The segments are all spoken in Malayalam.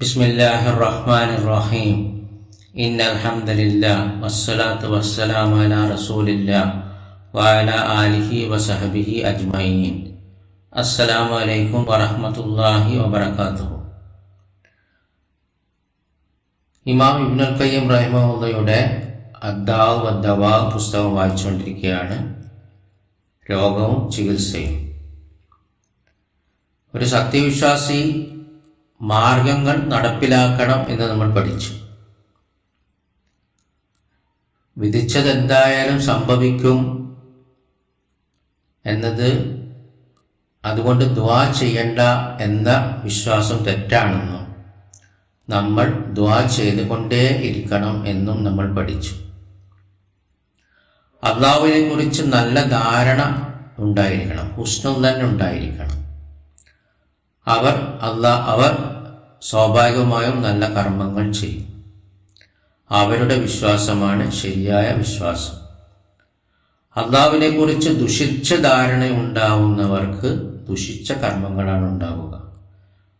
بسم الله الرحمن الرحيم إن الحمد لله والصلاة والسلام على رسول الله وعلى آله وصحبه أجمعين السلام عليكم ورحمة الله وبركاته ഇമാം ഇബ്നുൽ ഖയ്യം റഹിമഹുള്ളയുടെ അദ്ദാവ് വദ്ദവാ പുസ്തകം വായിച്ചുകൊണ്ടിരിക്കുകയാണ് രോഗവും ചികിത്സയും ഒരു സത്യവിശ്വാസി മാർഗങ്ങൾ നടപ്പിലാക്കണം എന്ന് നമ്മൾ പഠിച്ചു. വിധിച്ചത് എന്തായാലും സംഭവിക്കും എന്നത് അതുകൊണ്ട് ദ്വാ ചെയ്യണ്ട എന്ന വിശ്വാസം തെറ്റാണെന്നും നമ്മൾ ദ്വാ ചെയ്തുകൊണ്ടേ ഇരിക്കണം എന്നും നമ്മൾ പഠിച്ചു. അള്ളാഹുവിനെ കുറിച്ച് നല്ല ധാരണ ഉണ്ടായിരിക്കണം ഉഷ്ണം തന്നെ ഉണ്ടായിരിക്കണം. അവർ അള്ളാ അവർ സ്വാഭാവികമായും നല്ല കർമ്മങ്ങൾ ചെയ്യും. അവരുടെ വിശ്വാസമാണ് ശരിയായ വിശ്വാസം. അള്ളാവിനെ കുറിച്ച് ദുഷിച്ച ധാരണ ഉണ്ടാവുന്നവർക്ക് ദുഷിച്ച കർമ്മങ്ങളാണ് ഉണ്ടാവുക.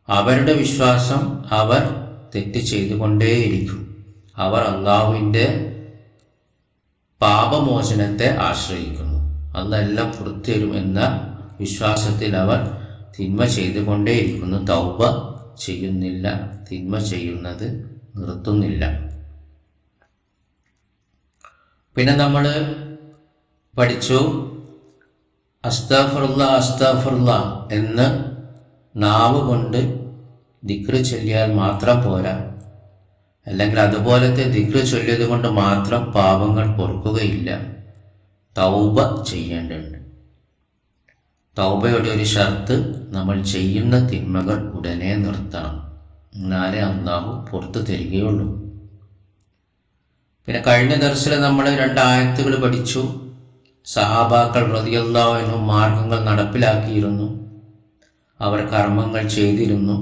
അവരുടെ വിശ്വാസം അവർ തെറ്റ് ചെയ്തുകൊണ്ടേയിരിക്കും. അവർ അള്ളാഹുവിന്റെ പാപമോചനത്തെ ആശ്രയിക്കുന്നു. അതെല്ലാം പുറത്തുതരും എന്ന വിശ്വാസത്തിൽ അവർ തിന്മ ചെയ്തുകൊണ്ടേയിരിക്കുന്നു. തൗബ ചെയ്യുന്നില്ല. തിന്മ ചെയ്യുന്നത് നിർത്തുന്നില്ല. പിന്നെ നമ്മൾ പഠിച്ചു. അസ്താഫുള്ള അസ്താഫുള്ള എന്ന് നാവ് കൊണ്ട് ദിക്റ് ചൊല്ലിയാൽ മാത്രം പോരാ. അല്ലെങ്കിൽ അതുപോലത്തെ ദിക്റ് ചൊല്ലിയത് കൊണ്ട് മാത്രം പാപങ്ങൾ പൊറുക്കുകയില്ല. തൗബ ചെയ്യേണ്ടതുണ്ട്. തൗബയുടെ ഒരു ഷർത്ത് നമ്മൾ ചെയ്യുന്ന തിന്മകൾ ഉടനെ നിർത്തണം. എന്നാലേ അള്ളാഹു പുറത്തു തരികയുള്ളൂ. പിന്നെ കഴിഞ്ഞ ദർശനം നമ്മൾ രണ്ടായത്തുകൾ പഠിച്ചു. സഹാബാക്കൾ പ്രതിയല്ലാവിനു മാർഗങ്ങൾ നടപ്പിലാക്കിയിരുന്നു. അവർ കർമ്മങ്ങൾ ചെയ്തിരുന്നു.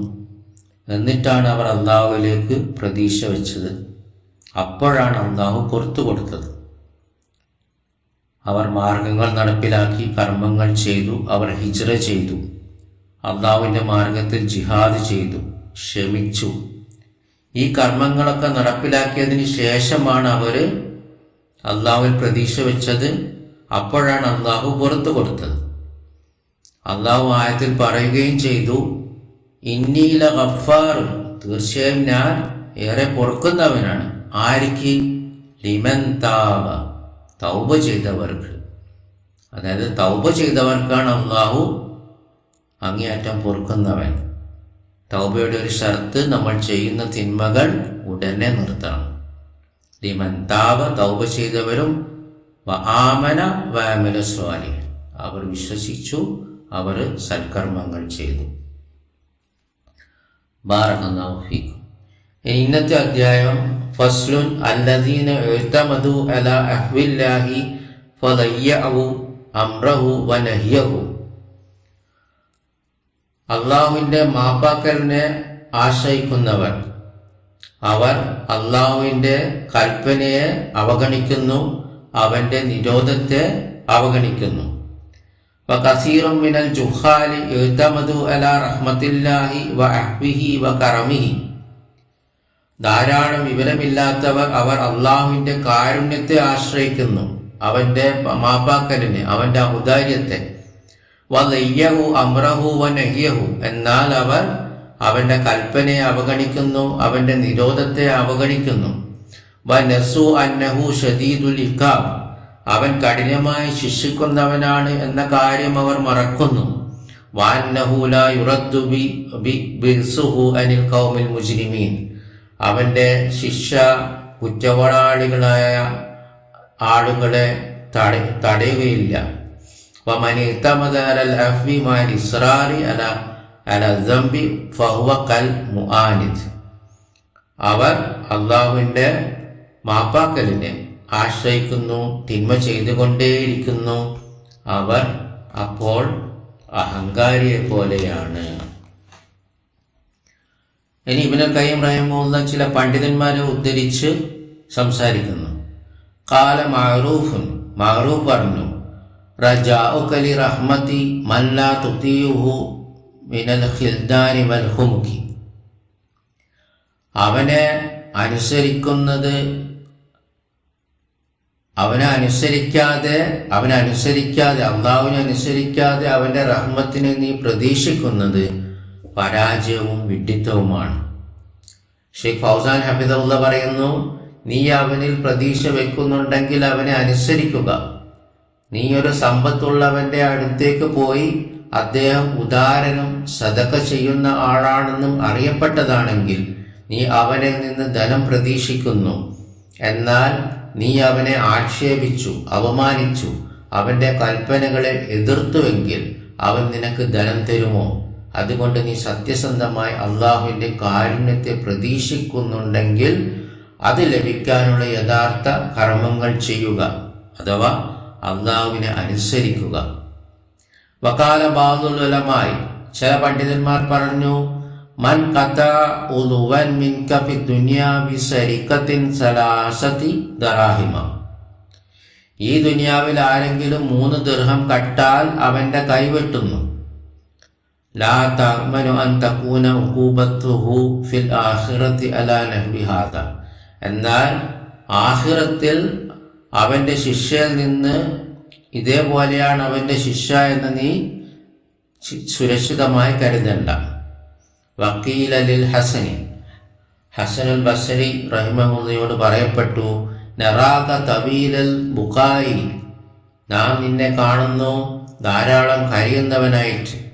എന്നിട്ടാണ് അവർ അള്ളാഹുവിലേക്ക് പ്രതീക്ഷ വെച്ചത്. അപ്പോഴാണ് അള്ളാഹു പുറത്തു കൊടുത്തത്. അവർ മാർഗങ്ങൾ നടപ്പിലാക്കി കർമ്മങ്ങൾ ചെയ്തു അവർ ഹിജ്റ ചെയ്തു. അള്ളാവിന്റെ മാർഗത്തിൽ ജിഹാദ് ചെയ്തു ക്ഷമിച്ചു. ഈ കർമ്മങ്ങളൊക്കെ നടപ്പിലാക്കിയതിന് ശേഷമാണ് അവർ അള്ളാഹുവിൽ പ്രതീക്ഷ വെച്ചത്. അപ്പോഴാണ് അള്ളാഹു പുറത്തു കൊടുത്തത്. അള്ളാഹു ആയത്തിൽ പറയുകയും ചെയ്തു ഇന്നീല ഗഫാർ തീർച്ചയായും ഞാൻ ഏറെ പൊറുക്കുന്നവനാണ്. ആർക്ക് ലിമൻ തൗബ ചെയ്തവർക്ക്. അതായത് തൗബ ചെയ്തവർക്കാണ് അള്ളാഹു അങ്ങേയറ്റം പൊറുക്കുന്നവൻ. തൗബയുടെ ഒരു ഷർത്ത് നമ്മൾ ചെയ്യുന്ന തിന്മകൾ ഉടനെ നിർത്തണം. ലിമൻ താവ തൗബ ചെയ്തവരും ആമന വാമന സ്വാലി അവർ വിശ്വസിച്ചു അവർ സൽക്കർമ്മങ്ങൾ ചെയ്തു. ബാറഖല്ലാഹുഫീക്കും ഇന്നത്തെ അധ്യായം ഫസ്ലുൻ അല്ലദീന എഴുത്തമതു അല അഹ്വില്ലാഹി ഫലയ്യഅവു അംറഹു വനഹ്യഹു. അള്ളാഹുവിന്റെ മാപ്പാക്കലിനെ ആശ്രയിക്കുന്നവർ അവർ അള്ളാഹുവിന്റെ കൽപ്പനയെ അവഗണിക്കുന്നു അവന്റെ നിരോധത്തെ അവഗണിക്കുന്നു. വകസീറും മിനൽ ജുഹാലി എഴുത്തമതു അല റഹ്മത്തില്ലാഹി വ അഹ്വിഹി വ കറമിഹി. ധാരാളം വിവരമില്ലാത്തവർ അവർ അള്ളാഹുവിന്റെ കാരുണ്യത്തെ ആശ്രയിക്കുന്നു. അവന്റെ മാപ്പാക്കലിനെ അവന്റെ ഔദാര്യത്തെ. വലയ്യഹു അമ്രഹു വനഹ്യഹു. എന്നാൽ അവർ അവന്റെ കൽപ്പനയെ അവഗണിക്കുന്നു അവന്റെ നിരോധത്തെ അവഗണിക്കുന്നു. വ നസു അന്നഹു ഷദീദുൽ ഇഖാബ് അവൻ കഠിനമായി ശിക്ഷിക്കുന്നവനാണ് എന്ന കാര്യം അവർ മറക്കുന്നു. അവന്റെ ശിക്ഷ കുറ്റവാളികളായ ആളുകളെ തടയുകയില്ല. അവർ അള്ളാഹുവിന്റെ മാപ്പാക്കലിനെ ആശ്രയിക്കുന്നു തിന്മ ചെയ്തുകൊണ്ടേയിരിക്കുന്നു. അവർ അപ്പോൾ അഹങ്കാരിയെ പോലെയാണ് ഇനി ഇബിന് കയ്യം റഹിമുള്ള ചില പണ്ഡിതന്മാരെ ഉദ്ധരിച്ച് സംസാരിക്കുന്നു. കാല മാറൂഫുൻ മാറൂഫ് പറഞ്ഞു റജാഉകലി റഹ്മതി മല്ലാ തുതിയുഹു മിനൽ ഖിൽദാനി വൽ ഹുമുക്കി അവനെ അനുസരിക്കുന്നത് അവനെ അനുസരിക്കാതെ അവനെ അള്ളാഹുവിനെ അനുസരിക്കാതെ അവന്റെ റഹ്മത്തിനെ നീ പ്രതീക്ഷിക്കുന്നത് പരാജയവും വിഡിത്തവുമാണ്. ഷെയ്ഖ് ഫൗസാൻ ഹബിദുള്ള പറയുന്നു നീ അവനിൽ പ്രതീക്ഷ വെക്കുന്നുണ്ടെങ്കിൽ അവനെ അനുസരിക്കുക. നീ ഒരു സമ്പത്തുള്ളവന്റെ അടുത്തേക്ക് പോയി അദ്ദേഹം ഉദാരനും സതക ചെയ്യുന്ന ആളാണെന്നും അറിയപ്പെട്ടതാണെങ്കിൽ നീ അവനിൽ നിന്ന് ധനം പ്രതീക്ഷിക്കുന്നു. എന്നാൽ നീ അവനെ ആക്ഷേപിച്ചു അവമാനിച്ചു അവന്റെ കൽപ്പനകളെ എതിർത്തുവെങ്കിൽ അവൻ നിനക്ക് ധനം തരുമോ? അതുകൊണ്ട് നീ സത്യസന്ധമായി അള്ളാഹുവിന്റെ കാരുണ്യത്തെ പ്രതീക്ഷിക്കുന്നുണ്ടെങ്കിൽ അത് ലഭിക്കാനുള്ള യഥാർത്ഥ കർമ്മങ്ങൾ ചെയ്യുക അഥവാ അള്ളാഹുവിനെ അനുസരിക്കുക. വകാല ബാദുലമായി ചില പണ്ഡിതന്മാർ പറഞ്ഞു മൻ സലാസതി ദറാഹിമ. ഈ ദുനിയാവിൽ ആരെങ്കിലും മൂന്ന് ദീർഘം കട്ടാൽ അവന്റെ കൈവെട്ടുന്നു ലാ تأمن അൻ തകൂന عقوبته ഫിൽ ആഖിറതി على نحو هذا എന്നാൽ ആഹിറത്തിൽ അവന്റെ ശിക്ഷയിൽ നിന്ന് ഇതേപോലെയാണ് അവന്റെ ശിഷ്യ എന്ന് നീ സുരക്ഷിതമായി കരുതണ്ട. വക്കീലലിൽ ഹസനി. ഹസനുൽ ബസരി റഹിമഹുല്ലയോട് പറയപ്പെട്ടു നറാക തവീലൽ ബുഖായി നാം നിന്നെ കാണുന്നു ധാരാളം കരയുന്നവനായിട്ട്.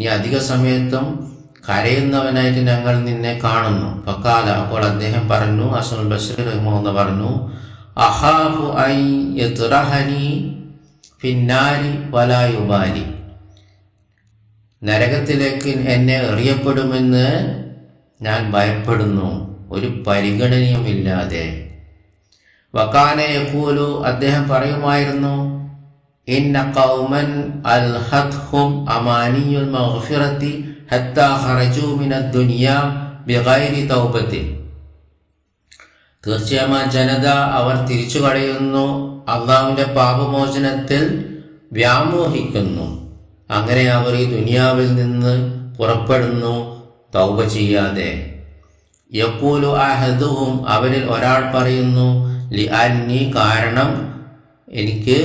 നീ അധിക സമയത്തും കരയുന്നവനായിട്ട് ഞങ്ങൾ നിന്നെ കാണുന്നു. ഫക്കാല അപ്പോൾ അദ്ദേഹം പറഞ്ഞു അസുൽ ബഷീർ റഹിമഹുല്ല പറഞ്ഞു അഹാഫു ഐ യത്റഹനി പിന്നാരി വലായുബാരി നരകത്തിലേക്ക് എന്നെ എറിയപ്പെടുമെന്ന് ഞാൻ ഭയപ്പെടുന്നു. ഒരു പരിഗണനയുമില്ലാതെ. വക്കാനെ യഖൂലു അദ്ദേഹം പറയുമായിരുന്നു ഇന്ന ഖൗമൻ അൽഹത്ഹും അമാനിയുൽ മഗ്ഫിറത്തി ഹത്താ ഖറജു മിനദ് ദുനിയ ബിഗൈരി തൗബത്തിൻ തീർച്ചയായും ആ ജനത അവർ തിരിച്ചു കളയുന്നു അള്ളാഹുവിന്റെ പാപമോചനത്തിൽ വ്യാമോഹിക്കുന്നു. അങ്ങനെ അവർ ഈ ദുനിയാവിൽ നിന്ന് പുറപ്പെടുന്നു തൗബ ചെയ്യാതെ. യക്കൂലു അഹദുഹും അവരിൽ ഒരാൾ പറയുന്നു ലി അന്നി കാരണം എനിക്ക്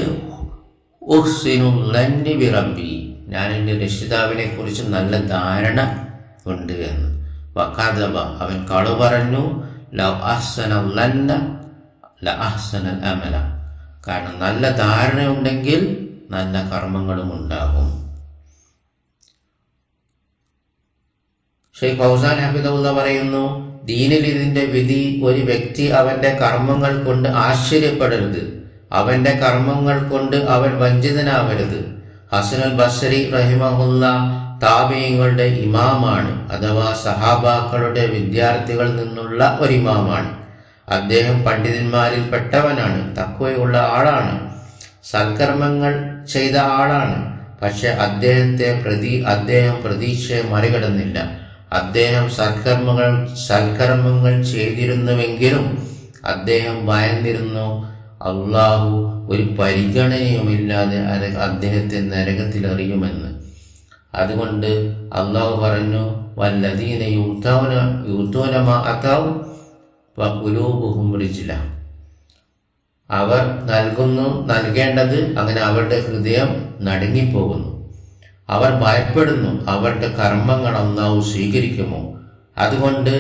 ഉഹ്സിനുല്ലന്നി ബിറബി ഞാൻ എന്റെ രക്ഷിതാവിനെ കുറിച്ച് നല്ല ധാരണ ഉണ്ട് എന്ന്. വക്കാദബ അവൻ കളു പറഞ്ഞു അമല. കാരണം നല്ല ധാരണയുണ്ടെങ്കിൽ നല്ല കർമ്മങ്ങളും ഉണ്ടാകും. ഷെയ്ഖ് ഫൗസാൻ ഹബിദുള്ള പറയുന്നു ദീനിൽ ഇതിന്റെ വിധി ഒരു വ്യക്തി അവന്റെ കർമ്മങ്ങൾ കൊണ്ട് ആശ്ചര്യപ്പെടരുത്. അവന്റെ കർമ്മങ്ങൾ കൊണ്ട് അവൻ വഞ്ചിതനാവരുത് ഹസനുൽ ബസരി റഹിമഹുല്ല താബിയങ്ങളുടെ ഇമാമാണ് അഥവാ സഹാബാക്കളുടെ വിദ്യാർത്ഥികളിൽ നിന്നുള്ള ഒരു ഇമാമാണ് അദ്ദേഹം പണ്ഡിതന്മാരിൽ പെട്ടവനാണ് തക്കവയുള്ള ആളാണ് സൽക്കർമ്മങ്ങൾ ചെയ്ത ആളാണ്. പക്ഷെ അദ്ദേഹത്തെ പ്രതി അദ്ദേഹം പ്രതീക്ഷയെ മറികടന്നില്ല. അദ്ദേഹം സൽക്കർമ്മങ്ങൾ സൽക്കർമ്മങ്ങൾ ചെയ്തിരുന്നുവെങ്കിലും അദ്ദേഹം ഭയന്നിരുന്നു. അള്ളാഹു ഒരു പരിഗണനയുമില്ലാതെ അദ്ദേഹത്തെ നരകത്തിൽ അറിയുമെന്ന് അതുകൊണ്ട് അള്ളാഹു പറഞ്ഞു വല്ലതീന യൂത്തോന യൂത്തോനമാക്കാവും റിജില. അവർ നൽകുന്നു നൽകേണ്ടത് അങ്ങനെ അവരുടെ ഹൃദയം നടുങ്ങിപ്പോകുന്നു. അവർ ഭയപ്പെടുന്നു അവരുടെ കർമ്മങ്ങൾ അള്ളാഹു സ്വീകരിക്കുമോ? അതുകൊണ്ട്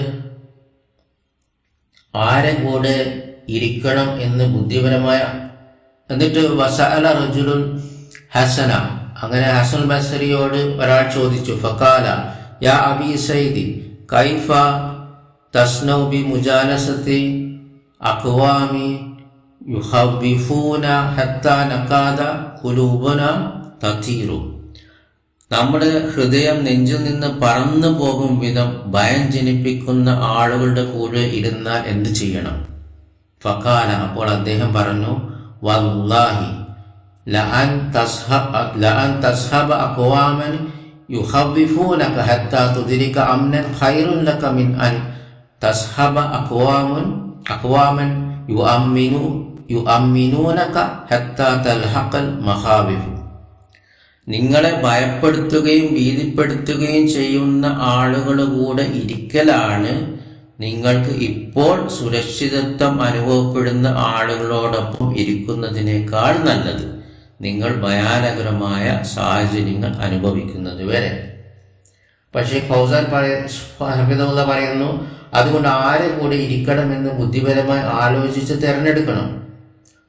ആരെ കൂടെ ഇരിക്കണം എന്ന് ബുദ്ധിപരമായ എന്നിട്ട് വസഅല റജുലുൻ ഹസന. അങ്ങനെ ഹസൻ ബസരിയോട് ഒരാൾ ചോദിച്ചു ഫക്കാല യാ അബി സൈദി കൈഫ തസ്നൗ ബി മുജാലസത്തി അക്വാമി നമ്മുടെ ഹൃദയം നെഞ്ചിൽ നിന്ന് പറന്നു പോകും വിധം ഭയം ജനിപ്പിക്കുന്ന ആളുകളുടെ കൂടെ ഇരുന്നാൽ എന്ത് ചെയ്യണം? ഫക്കാല അപ്പോൾ അദ്ദേഹം പറഞ്ഞു വല്ലാഹി ലഅൻ ലഅൻ തസ്ഹബ അഖ്വാമൻ യുഖവ്വിഫൂനക ഹത്താ തുദ്രിക അംനൻ ഖൈറുൻ ലക മിൻ അൻ തസ്ഹബ അഖ്വാമൻ അഖ്വാമൻ യുഅമ്മിനു യുഅമ്മിനൂനക ഹത്താ തൽഹഖൽ മഖാവിഫ് നിങ്ങളെ ഭയപ്പെടുത്തുകയും ഭീതിപ്പെടുത്തുകയും ചെയ്യുന്ന ആളുകളുടെ കൂടെ ഇരിക്കലാണ് നിങ്ങൾക്ക് ഇപ്പോൾ സുരക്ഷിതത്വം അനുഭവപ്പെടുന്ന ആളുകളോടൊപ്പം ഇരിക്കുന്നതിനേക്കാൾ നല്ലത് നിങ്ങൾ ഭയാനകരമായ സാഹചര്യങ്ങൾ അനുഭവിക്കുന്നത് വരെ. പക്ഷേ ഫൗസാൻ പറയുന്ന പറയുന്നു അതുകൊണ്ട് ആരെ കൂടെ ഇരിക്കണമെന്ന് ബുദ്ധിപരമായി ആലോചിച്ച് തിരഞ്ഞെടുക്കണം.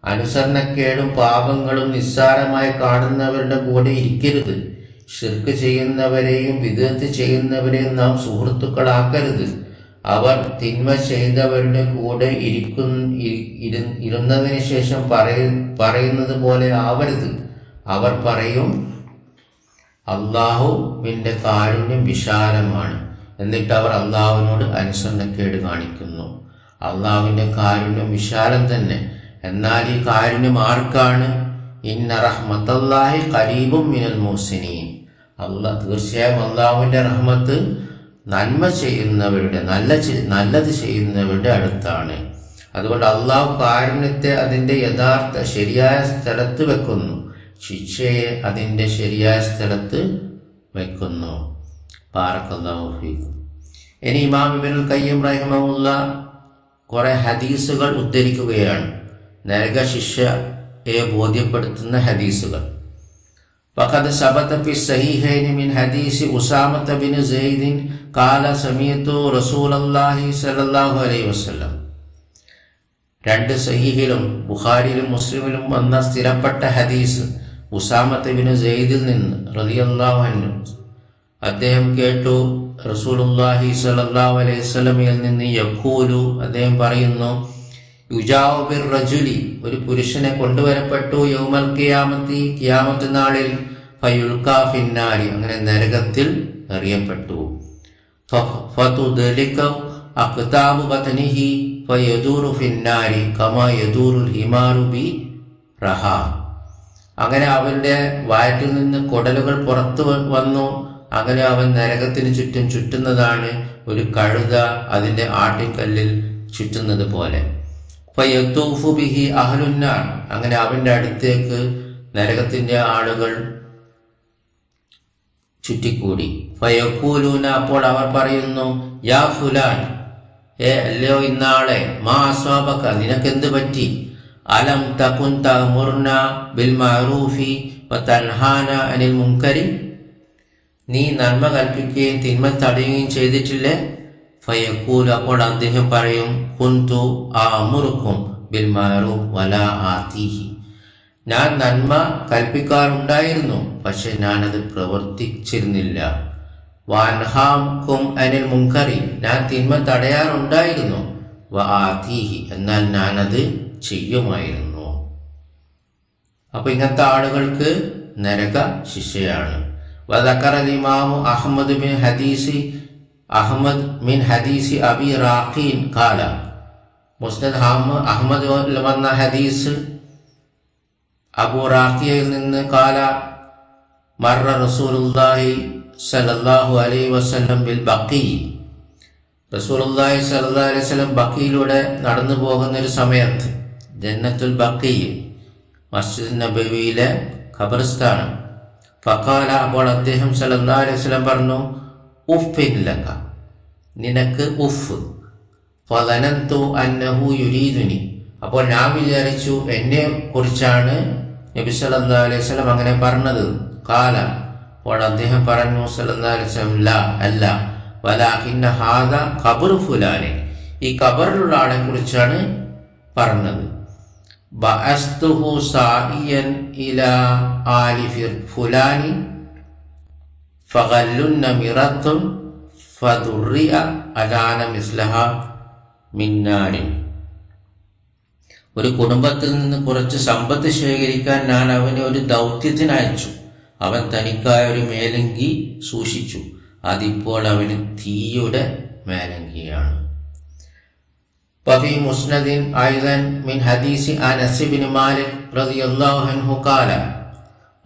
അനുസരണക്കേടും പാപങ്ങളും നിസ്സാരമായി കാണുന്നവരുടെ കൂടെ ഇരിക്കരുത്. ഷിർക്ക് ചെയ്യുന്നവരെയും വിദഗ്ധ ചെയ്യുന്നവരെയും നാം സുഹൃത്തുക്കളാക്കരുത്. അവർ തിന്മ ചെയ്തവരുടെ കൂടെ ഇരിക്കുന്ന ഇരുന്നതിന് ശേഷം പറയ പറയുന്നത് പോലെ ആവരുത്. അവർ പറയും അള്ളാഹുവിന്റെ കാരുണ്യം വിശാലമാണ്. എന്നിട്ട് അവർ അള്ളാഹുവിനോട് അനുസരണക്കേട് കാണിക്കുന്നു. അള്ളാഹുവിന്റെ കാരുണ്യം വിശാലം തന്നെ. എന്നാൽ ഈ കാരുണ്യം ആർക്കാണ്? ഇന്ന റഹ്മത്തല്ലാഹി കരീബും മിനൽ മോസിനിയും അള്ളാഹ് തീർച്ചയായും അള്ളാഹുവിന്റെ റഹ്മത്ത് നന്മ ചെയ്യുന്നവരുടെ നല്ല നല്ലത് ചെയ്യുന്നവരുടെ അടുത്താണ്. അതുകൊണ്ട് അള്ളാഹു കാരുണ്യത്തെ അതിന്റെ യഥാർത്ഥ ശരിയായ സ്ഥലത്ത് വെക്കുന്നു. ശിക്ഷയെ അതിന്റെ ശരിയായ സ്ഥലത്ത് വെക്കുന്നു. പാറക്കല്ലാഹുഫീക്കും ഇനി ഇമാം ഇബിനുൽ കയ്യം റഹിമുള്ള കുറെ ഹദീസുകൾ ഉദ്ധരിക്കുകയാണ്. നരക ശിഷ്യയെ ബോധ്യപ്പെടുത്തുന്ന ഹദീസുകൾ. فقد ثبت في الصحيحين من حديث أسامة بن زيد قال سمعت رسول الله صلى الله عليه وسلم രണ്ട് സഹീഹിലും ബുഖാരിയിലും മുസ്ലിമിലും വന്ന സ്ഥിരപ്പെട്ട ഹദീസ് ഉസാമത്ത് ബിൻ സെയ്ദിൽ നിന്ന് റളിയല്ലാഹു അൻഹു അദ്ദേഹം കേട്ടു റസൂലുള്ളാഹി സ്വല്ലല്ലാഹു അലൈഹി വസല്ലമയിൽ നിന്ന് യഖൂലു അദ്ദേഹം പറയുന്നു യുജാഉ ബിർ റജുലി ഒരു പുരുഷനെ കൊണ്ടുവരപ്പെട്ടു യൗമൽ കിയാമത്തി കിയാമത്തി നാളിൽ. ഫയുൽക്കാ ഫിന്നാരി അങ്ങനെ നരകത്തിൽ എറിയപ്പെട്ടു. ഫയദൂറു ഫിന്നാരി ഹിമാറു ബി റഹ. അങ്ങനെ അവന്റെ വയറ്റിൽ നിന്ന് കുടലുകൾ പുറത്തു വന്നു. അങ്ങനെ അവൻ നരകത്തിന് ചുറ്റും ചുറ്റുന്നതാണ് ഒരു കഴുത അതിന്റെ ആട്ടിൻകല്ലിൽ ചുറ്റുന്നത് പോലെ. ബിഹി അഹ്ലുന്നാർ. അങ്ങനെ അവന്റെ അടുത്തേക്ക് നരകത്തിന്റെ ആളുകൾ ചുറ്റിക്കൂടി. ഫയക്കൂലൂന അപ്പോൾ അവർ പറയുന്നു യാ ഫുലാൻ ഏ അല്ലയോ ഇന്നാളെ മാ അസ്വാബക്ക നിനക്കെന്ത് പറ്റി? അലം തകുൻ തമുർന ബിൽ മഅറൂഫി വതൻഹാന അനിൽ മുൻകരി? നീ നന്മ കൽപ്പിക്കുകയും തിന്മ തടയുകയും ചെയ്തിട്ടില്ലേ? ഫയക്കൂൽ അപ്പോൾ അദ്ദേഹം പറയും കുന്തു ആമുറുക്കും ബിൽ മഅറൂഫ് വല ആതീഹി ഞാൻ നന്മ കൽപ്പിക്കാറുണ്ടായിരുന്നു പക്ഷെ ഞാനത് പ്രവർത്തിച്ചിരുന്നില്ല വാൻഹാംക്കും അനിൽ മുൻകറി ഞാൻ തിന്മ തടയാറുണ്ടായിരുന്നു വ ആതീഹി എന്നാൽ ഞാനത് ചെയ്യുമായിരുന്നു അപ്പൊ ഇങ്ങനത്തെ ആളുകൾക്ക് നരക ശിക്ഷയാണ് വദക്കർ ഇമാമു അഹമ്മദ് ബിൻ ഹദീസി അഹമ്മദ് മിൻ ഹദീസ് അബി റാഖീൻ കാല മുസ്നദ് ഹാമ് അഹമ്മദ് വന്ന ഹദീസ് അബു റാഖിയയിൽ നിന്ന് കാല മറ റസൂലുല്ലാഹി സല്ലല്ലാഹു അലൈഹി വസല്ലം ബിൽ ബക്കി. റസൂലുല്ലാഹി സല്ലല്ലാഹു അലൈഹി വസല്ലം ബക്കിയിലൂടെ നടന്നു പോകുന്ന ഒരു സമയത്ത് ജന്നത്തുൽ ബക്കി മസ്ജിദ് നബവിയിലെ ഖബർസ്ഥാനം. ഫക്കാല അപ്പോൾ അദ്ദേഹം സല്ലല്ലാഹു അലൈഹി വസല്ലം പറഞ്ഞു ഉഫില്ലക നിനക്ക് ഉഫ്. ഫലനന്തു അന്നഹു യുരീദുനി. അപ്പോൾ ഞാൻ വിചാരിച്ചു എന്നെ കുറിച്ചാണ് നബി സല്ലല്ലാഹു അലൈഹി അങ്ങനെ പറഞ്ഞത്. കാല. അപ്പോൾ അദ്ദേഹം പറഞ്ഞു സല്ലല്ലാഹു അലൈഹി വസല്ലം ല അല്ല. വലാകിന്ന ഹാദ ഖബർ ഫുലാനെ. ഈ ഖബറിലുള്ള ആളെ കുറിച്ചാണ് പറഞ്ഞത്. ബഅസ്തുഹു സായിയൻ ഇലാ ആലി ഫുലാനി ഫഗല്ലുന്ന മിറത്തുൻ ഫദുറിയ അലാന മിസ്ലഹ മിന്നാരിൻ ഒരു കുടുംബത്തിൽ നിന്ന് കുറച്ച് സമ്പത്ത് ശേഖരിക്കാൻ ഞാൻ അവനെ ഒരു ദൗത്യത്തിന് അയച്ചു അവൻ തനിക്കായ ഒരു മേലങ്കി സൂക്ഷിച്ചു അതിപ്പോൾ അവന് തീയുടെ മേലങ്കിയാണ് وفي مسند أيضا من حديث أنس بن مالك رضي الله عنه قال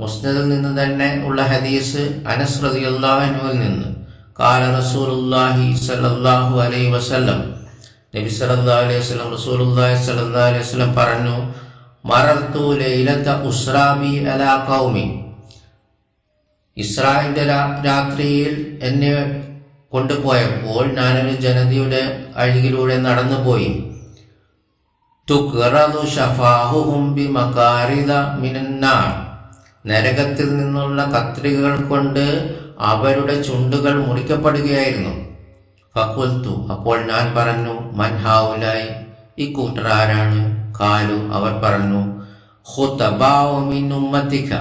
മുസ്നദിൽ നിന്ന് തന്നെ ഉള്ള ഹദീസ് അനസ് റതിയുല്ലാഹനുവിൽ നിന്ന്. കാല റസൂലുല്ലാഹി സല്ലാഹു അലൈ വസല്ലം. നബി സല്ലാ അലൈഹി വസ്ലം റസൂലുല്ലാഹി സല്ലാ അലൈഹി വസ്ലം പറഞ്ഞു മറർത്തു ലൈലത്ത ഉസ്രാബി അലാ കൗമി ഇസ്രായിന്റെ രാത്രിയിൽ എന്നെ കൊണ്ടുപോയപ്പോൾ ഞാനൊരു ജനതയുടെ അഴുകിലൂടെ നടന്നുപോയി. തുക്കറു ഷഫാഹുഹും ബി മകാരിദ മിനന്നാർ. നരകത്തിൽ നിന്നുള്ള കത്രികകൾ കൊണ്ട് അവരുടെ ചുണ്ടുകൾ മുറിക്കപ്പെടുകയായിരുന്നു. ഫക്കുൽത്തു അപ്പോൾ ഞാൻ പറഞ്ഞു മൻഹാവുലായി ഈ കൂട്ടർ ആരാണ്? കാലു അവർ പറഞ്ഞു ഹുതബാഉ മിൻ ഉമ്മത്തിക.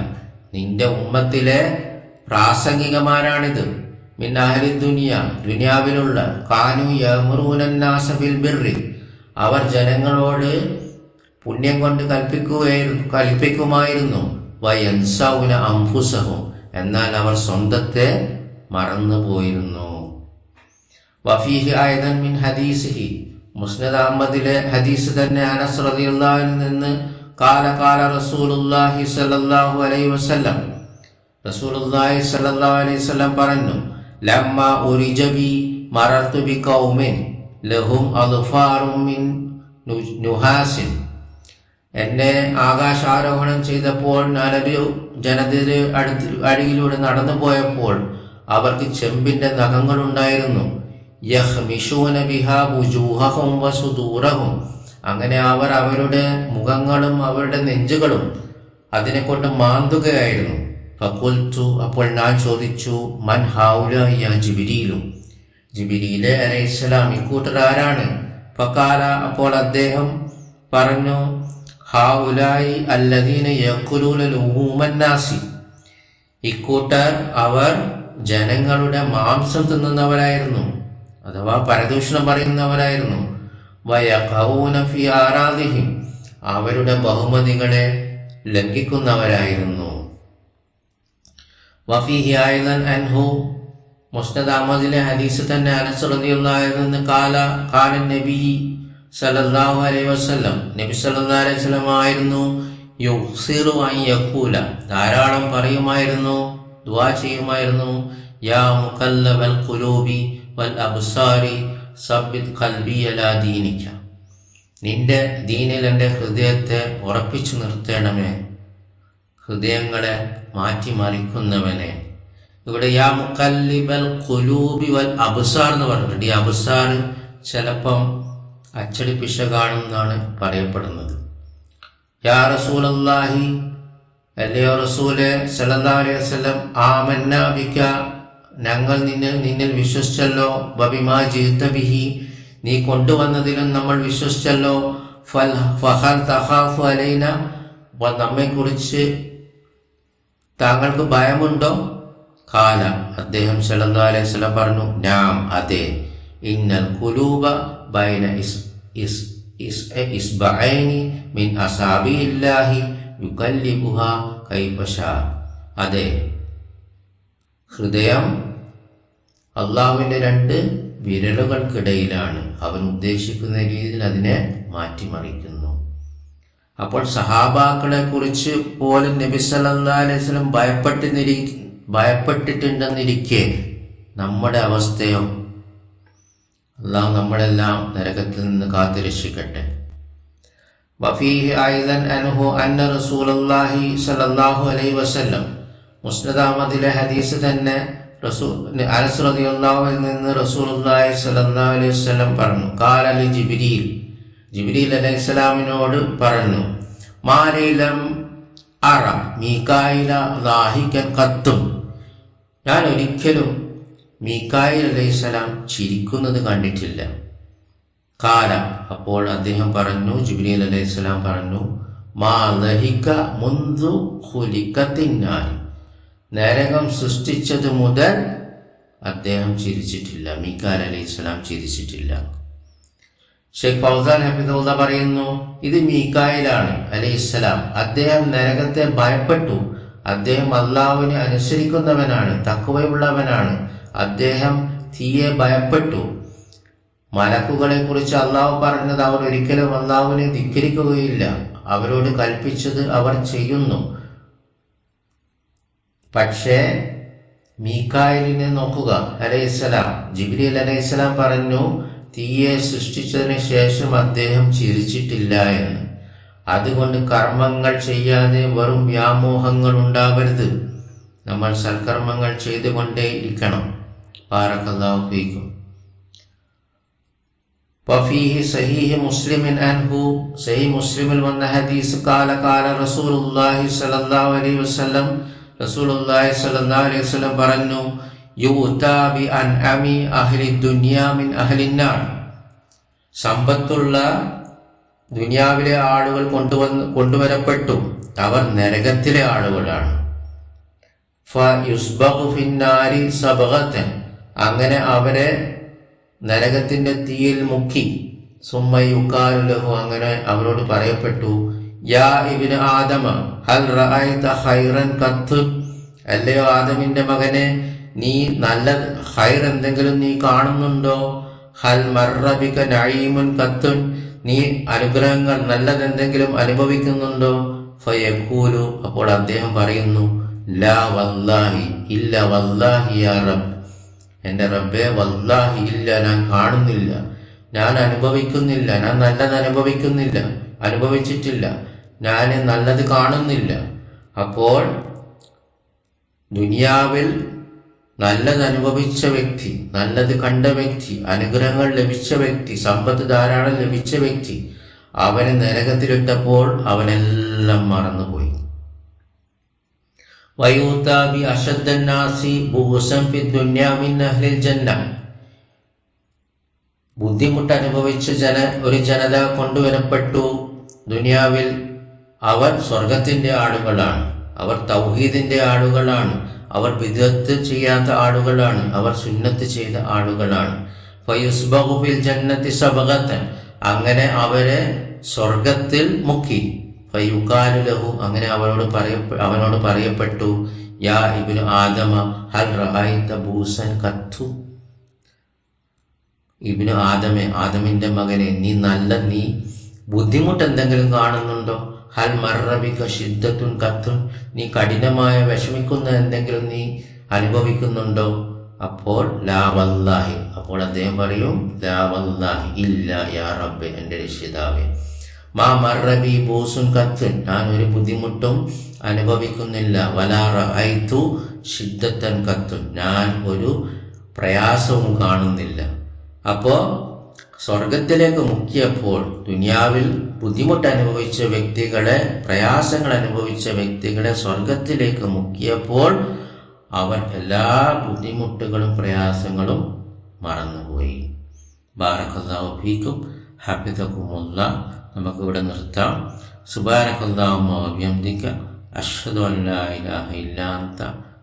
നിന്റെ ഉമ്മത്തിലെ പ്രാസംഗികമാരാണിത്. മിൻ ദുനിയ ദുനിയാവിലുള്ള. കാനു യമുറൂനാസിൽ ബിർരി. അവർ ജനങ്ങളോട് പുണ്യം കൊണ്ട് കൽപ്പിക്കുകയായിരുന്നു കൽപ്പിക്കുമായിരുന്നു. വയൻസൗന അംഫുസഹും. എന്നാൽ അവർ സ്വന്തത്തെ മറന്നു പോയിരുന്നു വഫീഹി ആയതൻ മിൻ ഹദീസിഹി. മുസ്നദ് അഹമ്മദിലെ ഹദീസ് തന്നെ അനസ് റളിയല്ലാഹുവിൽ നിന്ന് കാല കാല റസൂലുള്ളാഹി സ്വല്ലല്ലാഹു അലൈഹി വസല്ലം റസൂലുള്ളാഹി സല്ലല്ലാഹു അലൈഹി വസല്ലം പറഞ്ഞു ലമ്മ ഉരിജബി മറർത്തു ബി ഖൗമിൻ ലഹും അദ്ഫാറും മിൻ നുഹാസിൻ. എന്നെ ആകാശാരോഹണം ചെയ്തപ്പോൾ ഞാനൊരു ജനതയുടെ അടുത്ത് അരികിലൂടെ നടന്നു പോയപ്പോൾ അവർക്ക് ചെമ്പിന്റെ നഖങ്ങളുണ്ടായിരുന്നു. വുജൂഹഹും വസുദൂറഹും. അങ്ങനെ അവർ അവരുടെ മുഖങ്ങളും അവരുടെ നെഞ്ചുകളും അതിനെ കൊണ്ട് മാന്തുകയായിരുന്നു. ഫക്കുൽത്തു അപ്പോൾ ഞാൻ ചോദിച്ചു മൻ ഹൗല യ ജിബിരിയിലും ജിബിരിയിലെ അലൈഹിസ്സലാം ഇക്കൂട്ടർ ആരാണ് ഫക്കാല അപ്പോൾ അദ്ദേഹം പറഞ്ഞു ഇക്കൂട്ടർ അവർ ജനങ്ങളുടെ മാംസം തിന്നുന്നവരായിരുന്നു. അഥവാ പരദൂഷണം പറയുന്നവരായിരുന്നു. അവരുടെ ബഹുമതികളെ ലംഘിക്കുന്നവരായിരുന്നു. അൻഹു. ഹദീസ് തന്നെ അനസ് റളിയല്ലാഹു കാല കാലൻ നബി സല്ലല്ലാഹു അലൈഹി വസല്ലം. നബി സല്ലല്ലാഹു അലൈഹി യുഹ്സിറു അൻ യഖൂല. ധാരാളം പറയുമായിരുന്നു ദുആ ചെയ്യുമായിരുന്നു. യാ മുഖല്ലബൽ ഖുലൂബി വൽ അബ്സാരി സബ്ബിത് ഖൽബി അലാ ദീനിക. നിന്റെ ദീനിൽ എന്റെ ഹൃദയത്തെ ഉറപ്പിച്ചു നിർത്തണമേ. ഹൃദയങ്ങളെ മാറ്റിമറിക്കുന്നവനെ ഇവിടെ യാ മുക്കല്ലിബൽ ഖുലൂബി വൽ അബ്സാർ എന്ന് പറഞ്ഞിട്ടുണ്ട്. ഈ അബ്സാർ ചിലപ്പം അച്ചടിപ്പിശ കാണുമെന്നാണ് പറയപ്പെടുന്നത്. യാ റസൂലല്ലാഹി അല്ലയോ റസൂലെ സല്ലല്ലാഹു അലൈഹി വസല്ലം ആമന്ന ബിക ഞങ്ങൾ നിന്നിൽ നിന്നിൽ വിശ്വസിച്ചല്ലോ ബബിമാ ജീത്ത ബിഹി നീ കൊണ്ടുവന്നതിലും നമ്മൾ വിശ്വസിച്ചല്ലോ ഫൽ ഫഹൽ തഹാഫു അലൈന നമ്മെക്കുറിച്ച് താങ്കൾക്ക് ഭയമുണ്ടോ? കാല അദ്ദേഹം സല്ലല്ലാഹു അലൈഹി വസല്ലം പറഞ്ഞു നാം അതെ. ഇന്നൽ കുലൂബ ബൈന ഇസ് ഇസ് ഇസ് ഇസ്ബഅൈനി മിൻ അസാബില്ലാഹി യുകല്ലിബുഹ കൈഫശാ അതെ. ഹൃദയം അള്ളാഹുവിന്റെ രണ്ട് വിരലുകൾക്കിടയിലാണ്. അവൻ ഉദ്ദേശിക്കുന്ന രീതിയിൽ അതിനെ മാറ്റിമറിക്കുന്നു. അപ്പോൾ സഹാബാക്കളെ കുറിച്ച് പോലും നബി സല്ലാ അലൈഹി വസല്ലം ഭയപ്പെട്ടിരി ഭയപ്പെട്ടിട്ടുണ്ടെന്നിരിക്കെ നമ്മുടെ അവസ്ഥയോ അള്ളാഹു നമ്മളെല്ലാം നരകത്തിൽ നിന്ന് കാത്തുരക്ഷിക്കട്ടെ വഫീഹി ഐദൻ അൻഹു അന്ന റസൂലുള്ളാഹി സ്വല്ലല്ലാഹു അലൈഹി വസല്ലം. മുസ്നദ് അഹമ്മദിലെ ഹദീസ് തന്നെ റസൂൽ അനസ് റളിയല്ലാഹുവിൽ നിന്ന് റസൂലുള്ളാഹി സ്വല്ലല്ലാഹു അലൈഹി വസല്ലം പറഞ്ഞു. ഖാല ലി ജിബ്രീൽ. ജിബ്രീൽ അലൈഹിസ്സലാമിനോട് പറഞ്ഞു മാലയിലം അറ മീകായില ദാഹിക്കൻ കത്തും ഞാൻ ഒരിക്കലും മീക്കായിൽ അലൈഹിസ്സലാം ചിരിക്കുന്നത് കണ്ടിട്ടില്ല. കാല അപ്പോൾ അദ്ദേഹം പറഞ്ഞു ജിബ്രീൽ അലൈഹിസ്സലാം പറഞ്ഞു മാ മുന്തു ഹുലിക്കത്തിന്നാൻ നരകം സൃഷ്ടിച്ചത് മുതൽ അദ്ദേഹം ചിരിച്ചിട്ടില്ല. മീക്കാൽ അലൈഹിസ്സലാം ചിരിച്ചിട്ടില്ല. ഷെയ്ഖ് ഫൗസാൻ ഹഫീദുള്ള പറയുന്നു ഇത് മീക്കായിലാണ് അലൈഹിസ്സലാം അദ്ദേഹം നരകത്തെ ഭയപ്പെട്ടു. അദ്ദേഹം അള്ളാഹുവിനെ അനുസരിക്കുന്നവനാണ് തക്കവയുള്ളവനാണ് അദ്ദേഹം തീയെ ഭയപ്പെട്ടു. മലക്കുകളെ കുറിച്ച് അള്ളാഹു പറഞ്ഞത് അവർ ഒരിക്കലും അള്ളാഹുവിനെ ധിക്കരിക്കുകയില്ല. അവരോട് കൽപ്പിച്ചത് അവർ ചെയ്യുന്നു. പക്ഷേ മീക്കായലിനെ നോക്കുക അലൈഹിസ്സലാം. ജിബ്രീൽ അലൈഹിസ്സലാം പറഞ്ഞു തീയെ സൃഷ്ടിച്ചതിന് ശേഷം അദ്ദേഹം ചിരിച്ചിട്ടില്ല എന്ന്. അതുകൊണ്ട് കർമ്മങ്ങൾ ചെയ്യാതെ വെറും വ്യാമോഹങ്ങൾ ഉണ്ടാവരുത് നമ്മൾ സൽക്കർമ്മങ്ങൾ ചെയ്തുകൊണ്ടേ ഇരിക്കണം ബാറക്കല്ലാഹു ഫീക്കും وفيه صحيح مسلم عنه صحيح مسلم വന്ന ഹദീസ് قال قال رسول الله صلى الله عليه وسلم رسول الله صلى الله عليه وسلم പറഞ്ഞു യുഉതാ ബി അൻഅമി അഹ്ലി ദുനിയ മിൻ അഹ്ലി നാർ സമ്പത്തുള്ള ദുനിയാവിലെ ആളുകൾ കൊണ്ടുവന്ന് കൊണ്ടുവരപ്പെട്ടു. അവർ നരകത്തിലെ ആളുകളാണ്. അങ്ങനെ അവരെ നരകത്തിന്റെ തീയിൽ മുക്കി. സുമ്മയുക്കാലുലഹു അങ്ങനെ അവരോട് പറയപ്പെട്ടു യാ ഇബിന് ആദമ ഹൽ ഖൈറൻ കത്ത്? അല്ലയോ ആദമിന്റെ മകനെ നീ നല്ല ഹൈർ എന്തെങ്കിലും നീ കാണുന്നുണ്ടോ? ഹൽ മർറബിക നഴീമുൻ കത്തുൻ നീ അനുഗ്രഹങ്ങൾ നല്ലതെന്തെങ്കിലും അനുഭവിക്കുന്നുണ്ടോ? ഫയഖൂലു. അപ്പോൾ അദ്ദേഹം പറയുന്നു ലാ വല്ലാഹി ഇല്ല വല്ലാഹി യാ റബ്ബ്. എന്റെ റബ്ബെ വല്ലാഹി ഇല്ല ഞാൻ കാണുന്നില്ല. ഞാൻ അനുഭവിക്കുന്നില്ല. ഞാൻ നല്ലത് അനുഭവിക്കുന്നില്ല. അനുഭവിച്ചിട്ടില്ല. ഞാൻ നല്ലത് കാണുന്നില്ല. അപ്പോൾ ദുനിയാവിൽ നല്ലത് അനുഭവിച്ച വ്യക്തി നല്ലത് കണ്ട വ്യക്തി അനുഗ്രഹങ്ങൾ ലഭിച്ച വ്യക്തി സമ്പത്ത് ധാരാളം ലഭിച്ച വ്യക്തി അവനെ നരകത്തിലിട്ടപ്പോൾ അവനെല്ലാം മറന്നുപോയി. വയൂതാബി അഷദ്ദന്നാസി അഹ്ലിൽ ജന്ന. ബുദ്ധിമുട്ട് അനുഭവിച്ച ജന ഒരു ജനത കൊണ്ടുവരപ്പെട്ടു. ദുനിയാവിൽ അവർ സ്വർഗത്തിന്റെ ആളുകളാണ് അവർ തൗഹീദിന്റെ ആളുകളാണ് അവർ വിദഗ്ധ ചെയ്യാത്ത ആളുകളാണ് അവർ സുന്നത്ത് ചെയ്ത ആളുകളാണ് ഫയുസ്ബഹുബിൽ ജന്നത്തി സബകത്തൻ അങ്ങനെ അവരെ സ്വർഗത്തിൽ മുക്കി. ഫയുക്കാലുലഹു അങ്ങനെ അവനോട് പറയ അവനോട് പറയപ്പെട്ടു യാ ഇബ്നു ആദമ ഹൽ റഅയ്ത ബൂസൻ കത്തു? ഇബ്നു ആദമെ ആദമിന്റെ മകനെ നീ നല്ല നീ ബുദ്ധിമുട്ട് എന്തെങ്കിലും കാണുന്നുണ്ടോ? ഹൽ നീ കഠിനമായ വിഷമിക്കുന്ന എന്തെങ്കിലും നീ അനുഭവിക്കുന്നുണ്ടോ? അപ്പോൾ ലാവല്ലാഹി. അപ്പോൾ അദ്ദേഹം പറയും ലാവല്ലാഹി ഇല്ല യാ റബ്ബ് എന്റെ രക്ഷിതാവേ. മാ മറബി ബൂസുൻ കത്തുൻ. ഞാൻ ഒരു ബുദ്ധിമുട്ടും അനുഭവിക്കുന്നില്ല. വലാറ ഐതു ഷിദ്ദത്തൻ കത്തുൻ. ഞാൻ ഒരു പ്രയാസവും കാണുന്നില്ല. അപ്പോ സ്വർഗത്തിലേക്ക് മുക്കിയപ്പോൾ ദുനിയാവിൽ ബുദ്ധിമുട്ട് അനുഭവിച്ച വ്യക്തികളെ പ്രയാസങ്ങൾ അനുഭവിച്ച വ്യക്തികളെ സ്വർഗത്തിലേക്ക് മുക്കിയപ്പോൾ അവൻ എല്ലാ ബുദ്ധിമുട്ടുകളും പ്രയാസങ്ങളും മറന്നുപോയി. ബാറക്കല്ലാഹു ഹബിതക്കുമുള്ള നമുക്കിവിടെ നിർത്താം. സുബാനക്കല്ലാഹുദിക്ക അഷ്ഹദു അല്ലാ ഇലാഹ ഇല്ലാ അന്ത.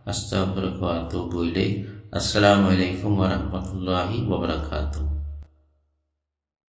അസ്തഗ്ഫിറുക വഅതൂബു